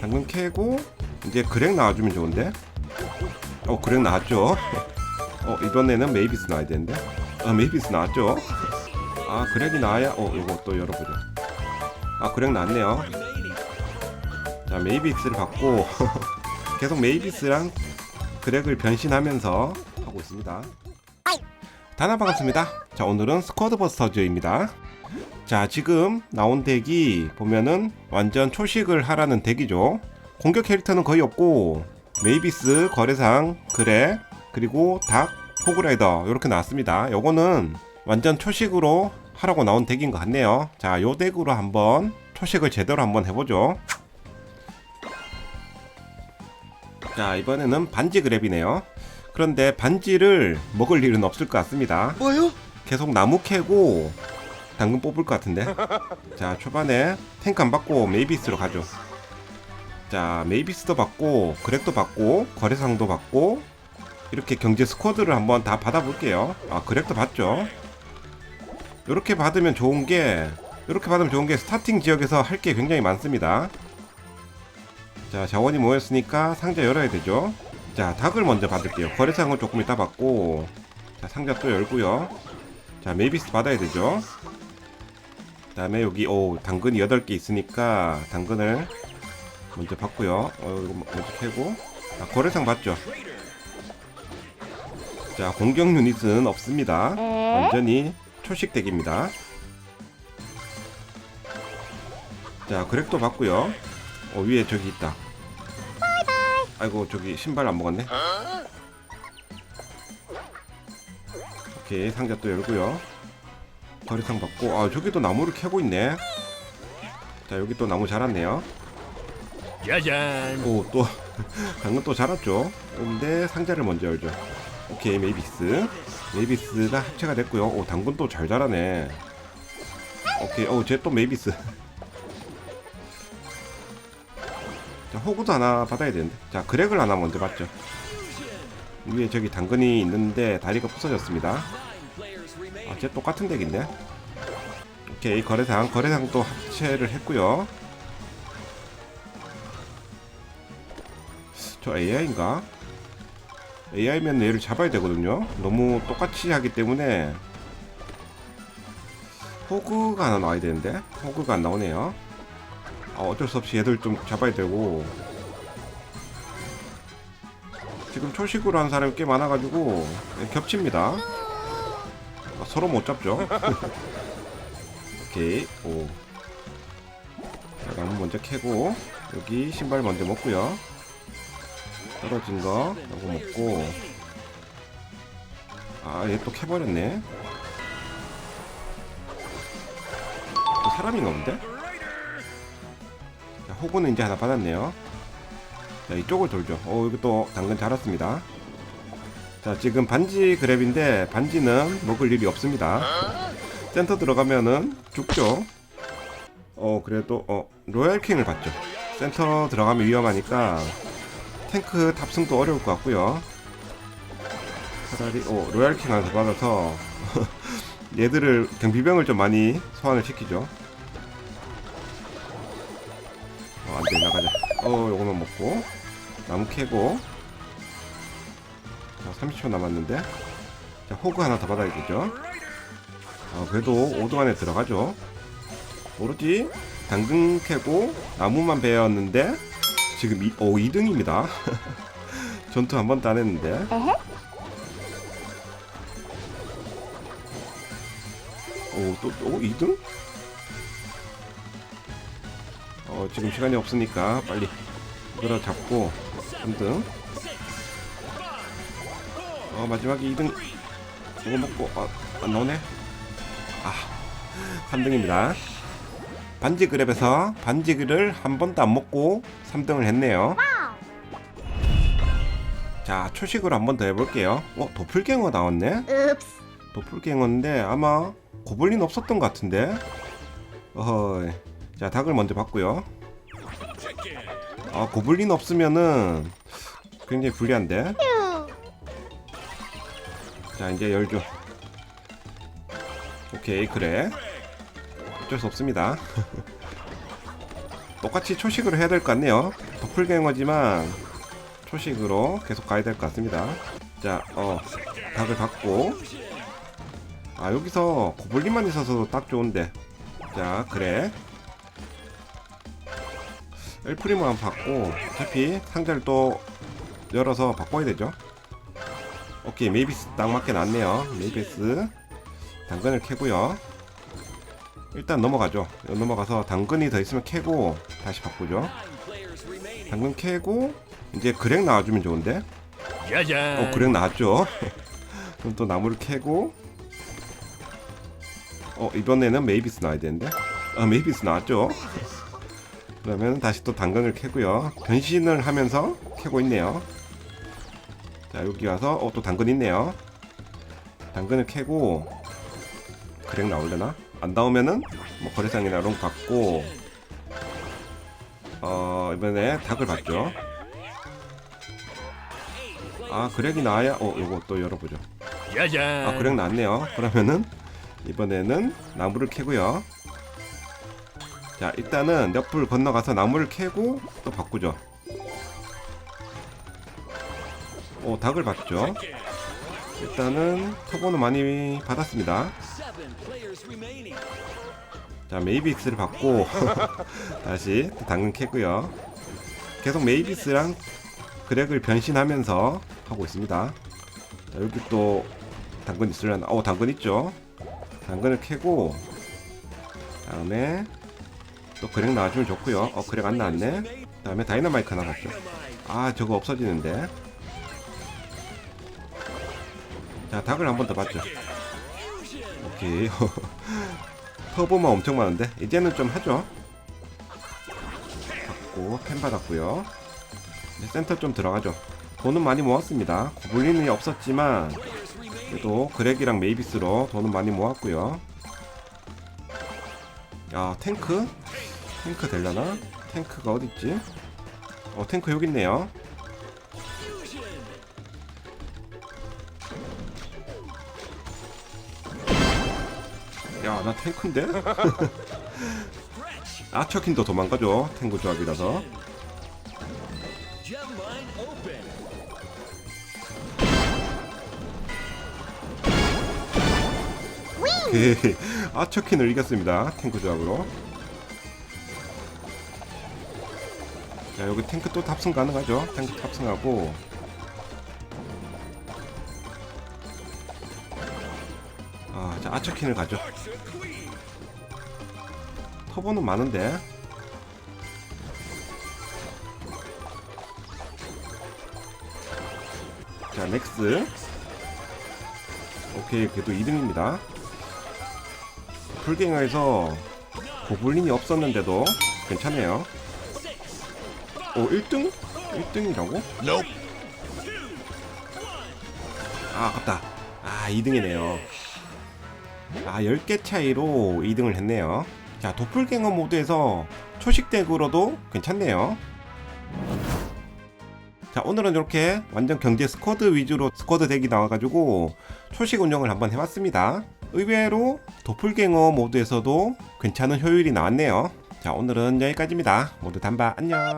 당근 캐고 이제 그렉 나와주면 좋은데? 어 그렉 나왔죠? 어 이번에는 메이비스 나와야 되는데? 어 메이비스 나왔죠? 아 그렉이 나와야 어 이거 또 열어보자. 아 그렉 나왔네요. 자 메이비스를 받고 계속 메이비스랑 그렉을 변신하면서 하고 있습니다. 다나 반갑습니다. 자 오늘은 스쿼드 버스터즈입니다 자 지금 나온 덱이 보면은 완전 초식을 하라는 덱이죠. 공격 캐릭터는 거의 없고 메이비스 거래상 그래 그리고 닭 호그라이더 이렇게 나왔습니다. 요거는 완전 초식으로 하라고 나온 덱인 것 같네요. 자 요 덱으로 한번 초식을 제대로 한번 해보죠. 자 이번에는 반지 그랩이네요. 그런데 반지를 먹을 일은 없을 것 같습니다. 뭐요? 계속 나무 캐고 당근 뽑을 것 같은데. 자 초반에 탱크 안 받고 메이비스로 가죠. 자 메이비스도 받고 그렉도 받고 거래상도 받고 이렇게 경제 스쿼드를 한번 다 받아볼게요. 아 그렉도 받죠. 이렇게 받으면 좋은 게 이렇게 받으면 좋은 게 스타팅 지역에서 할 게 굉장히 많습니다. 자 자원이 모였으니까 상자 열어야 되죠. 자 닭을 먼저 받을게요. 거래상은 조금 이따 받고 자 상자 또 열고요. 자 메이비스 받아야 되죠. 그 다음에 여기 오 당근이 8개 있으니까 당근을 먼저 받고요. 어 이거 먼저 캐고. 아, 거래상 받죠? 자 공격 유닛은 없습니다. 완전히 초식 덱입니다. 자 그렉도 받고요. 어 위에 저기 있다. 아이고 저기 신발 안 먹었네. 오케이 상자 또 열고요 거리상 받고. 아 저기도 나무를 캐고 있네. 자 여기 또 나무 자랐네요. 짜잔. 오또 방금 또 자랐죠? 근데 상자를 먼저 열죠. 오케이 메이비스. 메이비스가 합체가 됐고요. 오 당근 또 잘 자라네. 오케이 오쟤 또 메이비스. 자 호구도 하나 받아야 되는데. 자 그렉을 하나 먼저 받죠. 위에 저기 당근이 있는데 다리가 부서졌습니다. 아, 쟤 똑같은 덱인데. 오케이, 거래상, 거래상 또 합체를 했고요. 저 AI인가? AI면 얘를 잡아야 되거든요. 너무 똑같이 하기 때문에 호그가 하나 나와야 되는데 호그가 안 나오네요. 아, 어쩔 수 없이 얘들 좀 잡아야 되고 지금 초식으로 한 사람이 꽤 많아가지고 겹칩니다. 아, 서로 못 잡죠. 오케이. 오. 자, 나무 먼저 캐고 여기 신발 먼저 먹고요. 떨어진 거 이거 먹고 아, 얘 또 캐버렸네. 또 사람이 없는데? 자, 호구는 이제 하나 받았네요. 자, 이쪽을 돌죠. 어, 여기 또 당근 자랐습니다. 자 지금 반지 그랩인데 반지는 먹을 일이 없습니다. 센터 들어가면은 죽죠. 어 그래도 어 로얄킹을 받죠. 센터 들어가면 위험하니까 탱크 탑승도 어려울 것 같고요. 차라리 어 로얄킹 하나 더 받아서 얘들을 경비병을 좀 많이 소환을 시키죠. 어 안돼 나가자. 어 요거만 먹고 나무 캐고 자, 30초 남았는데. 자, 호그 하나 더 받아야겠죠. 아, 그래도 5등 안에 들어가죠. 모르지? 당근 캐고 나무만 베었는데 지금 이, 오, 2등입니다. 전투 한 번도 안 했는데. 오, 또, 또 2등? 어, 지금 시간이 없으니까 빨리 이거라 잡고 3등. 어 마지막에 2등 이거 먹고 아, 안 나오네? 아 3등입니다. 반지 그랩에서 반지 그를 한 번도 안 먹고 3등을 했네요. 자 초식으로 한 번 더 해볼게요. 어 도플갱어 나왔네? 도플갱어인데 아마 고블린 없었던 것 같은데? 어허 자 닭을 먼저 받고요. 아 고블린 없으면은 굉장히 불리한데 자 이제 열죠 오케이 그래 어쩔 수 없습니다 똑같이 초식으로 해야 될 것 같네요. 도플갱어지만 초식으로 계속 가야 될 것 같습니다. 자, 어, 닭을 받고. 아, 여기서 고블린만 있어서 딱 좋은데. 자, 그래. 엘프리모 한번 받고, 어차피 상자를 또 열어서 바꿔야 되죠. 오케이, 메이비스 딱 맞게 났네요. 메이비스. 당근을 캐고요. 일단 넘어가죠. 넘어가서 당근이 더 있으면 캐고 다시 바꾸죠. 당근 캐고 이제 그렉 나와주면 좋은데. 어 그렉 나왔죠. 그럼 또 나무를 캐고. 어 이번에는 메이비스 나와야 되는데. 아 메이비스 나왔죠. 그러면 다시 또 당근을 캐고요. 변신을 하면서 캐고 있네요. 자 여기 와서 어 또 당근 있네요. 당근을 캐고 그렉 나올려나? 안 나오면은 뭐 거래상이나 롱 받고 어 이번에 닭을 받죠. 아 그렉이 나와야 어 요거 또 열어보죠. 아 그렉 나왔네요. 그러면은 이번에는 나무를 캐고요. 자 일단은 옆을 건너가서 나무를 캐고 또 바꾸죠. 오 닭을 받죠. 일단은 터보는 많이 받았습니다. 자 메이비스를 받고 다시 또 당근 캐고요. 계속 메이비스랑 그렉을 변신하면서 하고 있습니다. 자, 여기 또 당근 있으려나? 어 당근 있죠. 당근을 캐고 다음에 또 그렉 나와주면 좋고요. 어 그렉 안 나왔네. 다음에 다이너마이크 나갔죠. 아 저거 없어지는데. 자 닭을 한 번 더 받죠. 오케이. 터보만 엄청 많은데 이제는 좀 하죠. 받고 펜 받았고요. 이제 센터 좀 들어가죠. 돈은 많이 모았습니다. 고블린이 없었지만 그래도 그렉이랑 메이비스로 돈은 많이 모았고요. 야 탱크? 탱크 될라나? 탱크가 어딨지? 어 탱크 여기 있네요. 야 나 탱크인데? 아처킨도 도망가죠. 탱크 조합이라서. 아처킨을 이겼습니다. 탱크 조합으로. 자 여기 탱크 또 탑승 가능하죠? 탱크 탑승하고 자. 아처킨을 가죠. 터보는 많은데. 자 넥스. 오케이 그래도 2등입니다. 풀갱어에서 고블린이 없었는데도 괜찮네요. 오 1등? 1등이라고? Nope. 아 아깝다. 아 2등이네요 아 10개 차이로 2등을 했네요. 자 도플갱어 모드에서 초식 덱으로도 괜찮네요. 자 오늘은 이렇게 완전 경제 스쿼드 위주로 스쿼드 덱이 나와가지고 초식 운영을 한번 해봤습니다. 의외로 도플갱어 모드에서도 괜찮은 효율이 나왔네요. 자 오늘은 여기까지입니다. 모두 단바 안녕